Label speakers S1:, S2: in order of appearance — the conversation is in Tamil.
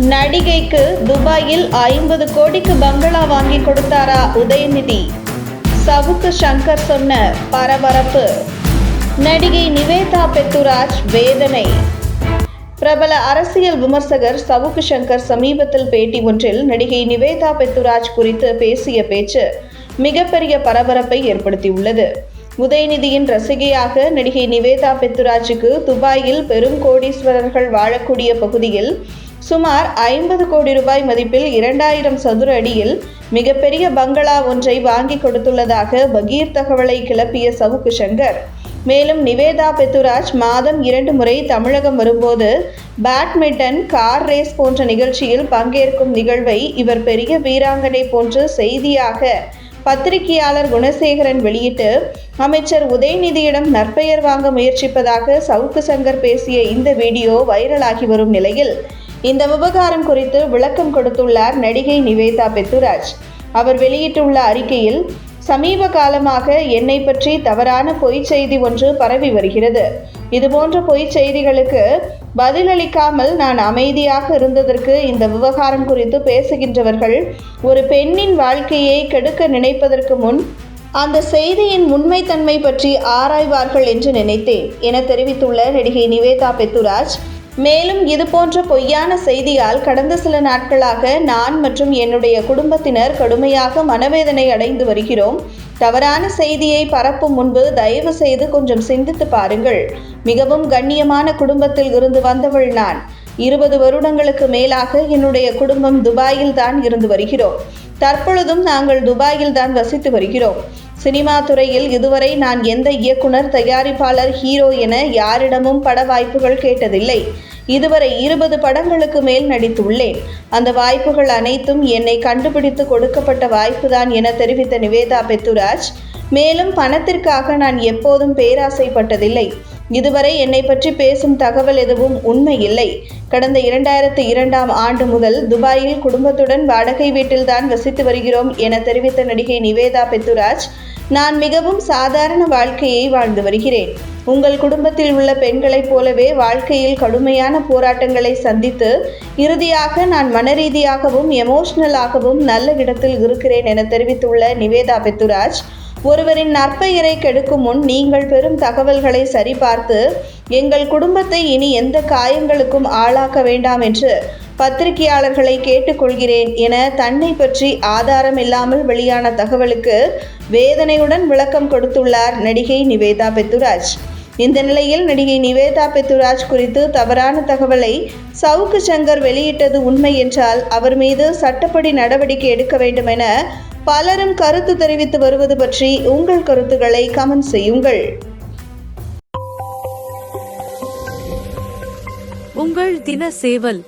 S1: நடிகைக்கு துபாயில் ஐம்பது கோடிக்கு பங்களா வாங்கி கொடுத்தாரா உதயநிதி? சவுக்கு சங்கர் சொன்ன பரபரப்பு. நடிகை நிவேதா பெத்துராஜ் வேதனை. பிரபல அரசியல் விமர்சகர் சவுக்கு சங்கர் சமீபத்தில் பேட்டி ஒன்றில் நடிகை நிவேதா பெத்துராஜ் குறித்து பேசிய பேச்சு மிகப்பெரிய பரபரப்பை ஏற்படுத்தியுள்ளது. உதயநிதியின் ரசிகையாக நடிகை நிவேதா பெத்துராஜுக்கு துபாயில் பெரும் கோடீஸ்வரர்கள் வாழக்கூடிய பகுதியில் சுமார் ஐம்பது கோடி ரூபாய் மதிப்பில் இரண்டாயிரம் சதுர அடியில் மிகப்பெரிய பங்களா ஒன்றை வாங்கி கொடுத்துள்ளதாக பகீர் தகவலை கிளப்பிய சவுக்கு சங்கர். மேலும் நிவேதா பெத்துராஜ் மாதம் இரண்டு முறை தமிழகம் வரும்போது பேட்மிண்டன் கார் ரேஸ் போன்ற நிகழ்ச்சியில் பங்கேற்கும் நிகழ்வை இவர் பெரிய வீராங்கனை போன்று செய்தியாக பத்திரிகையாளர் குணசேகரன் வெளியிட்டு அமைச்சர் உதயநிதியிடம் நற்பெயர் வாங்க முயற்சிப்பதாக சவுக்கு சங்கர் பேசிய இந்த வீடியோ வைரலாகி வரும் நிலையில் இந்த விவகாரம் குறித்து விளக்கம் கொடுத்துள்ளார் நடிகை நிவேதா பெத்துராஜ். அவர் வெளியிட்டுள்ள அறிக்கையில் சமீப காலமாக என்னை பற்றி தவறான பொய்ச் செய்தி ஒன்று பரவி வருகிறது. இதுபோன்ற பொய்ச் செய்திகளுக்கு பதிலளிக்காமல் நான் அமைதியாக இருந்ததற்கு இந்த விவகாரம் குறித்து பேசுகின்றவர்கள் ஒரு பெண்ணின் வாழ்க்கையை கெடுக்க நினைப்பதற்கு முன் அந்த செய்தியின் உண்மைத்தன்மை பற்றி ஆராய்வார்கள் என்று நினைத்தேன் என தெரிவித்துள்ள நடிகை நிவேதா பெத்துராஜ். மேலும் இதுபோன்ற பொய்யான செய்தியால் கடந்த சில நாட்களாக நான் மற்றும் என்னுடைய குடும்பத்தினர் கடுமையாக மனவேதனை அடைந்து வருகிறோம். தவறான செய்தியை பரப்பும் முன்பு தயவு செய்து கொஞ்சம் சிந்தித்து பாருங்கள். மிகவும் கண்ணியமான குடும்பத்தில் இருந்து வந்தவள் நான். இருபது வருடங்களுக்கு மேலாக என்னுடைய குடும்பம் துபாயில் தான் இருந்து வருகிறோம். தற்பொழுதும் நாங்கள் துபாயில் தான் வசித்து வருகிறோம். சினிமா துறையில் இதுவரை நான் எந்த இயக்குனர் தயாரிப்பாளர் ஹீரோ என யாரிடமும் பட வாய்ப்புகள் கேட்டதில்லை. இதுவரை இருபது படங்களுக்கு மேல் நடித்துள்ளேன். அந்த வாய்ப்புகள் அனைத்தும் என்னை கண்டுபிடித்து கொடுக்கப்பட்ட வாய்ப்புதான் என தெரிவித்த நிவேதா பெத்துராஜ் மேலும் பணத்திற்காக நான் எப்போதும் பேராசைப்பட்டதில்லை. இதுவரை என்னை பற்றி பேசும் தகவல் எதுவும் உண்மை இல்லை. கடந்த இரண்டாயிரத்து இரண்டாம் ஆண்டு முதல் துபாயில் குடும்பத்துடன் வாடகை வீட்டில்தான் வசித்து வருகிறோம் என தெரிவித்த நடிகை நிவேதா பெத்துராஜ் நான் மிகவும் சாதாரண வாழ்க்கையை வாழ்ந்து வருகிறேன். உங்கள் குடும்பத்தில் உள்ள பெண்களைப் போலவே வாழ்க்கையில் கடுமையான போராட்டங்களை சந்தித்து இறுதியாக நான் மனரீதியாகவும் எமோஷனலாகவும் நல்ல இடத்தில் இருக்கிறேன் என தெரிவித்துள்ள நிவேதா பெத்துராஜ் ஒருவரின் நற்பெயரை கெடுக்கும் முன் நீங்கள் பெறும் தகவல்களை சரிபார்த்து எங்கள் குடும்பத்தை இனி எந்த காயங்களுக்கும் ஆளாக்க வேண்டாம் என்று பத்திரிகையாளர்களை கேட்டுக்கொள்கிறேன் என தன்னை பற்றி ஆதாரம் இல்லாமல் வெளியான தகவலுக்கு வேதனையுடன் விளக்கம் கொடுத்துள்ளார் நடிகை நிவேதா பெத்துராஜ். இந்த நிலையில் நடிகை நிவேதா பெத்துராஜ் குறித்து தவறான தகவலை சவுக்கு சங்கர் வெளியிட்டது உண்மை என்றால் அவர் மீது சட்டப்படி நடவடிக்கை எடுக்க வேண்டும் என பலரும் கருத்து தெரிவித்து வருவது பற்றி உங்கள் கருத்துக்களை கமெண்ட் செய்யுங்கள்.
S2: உங்கள் தின சேவல்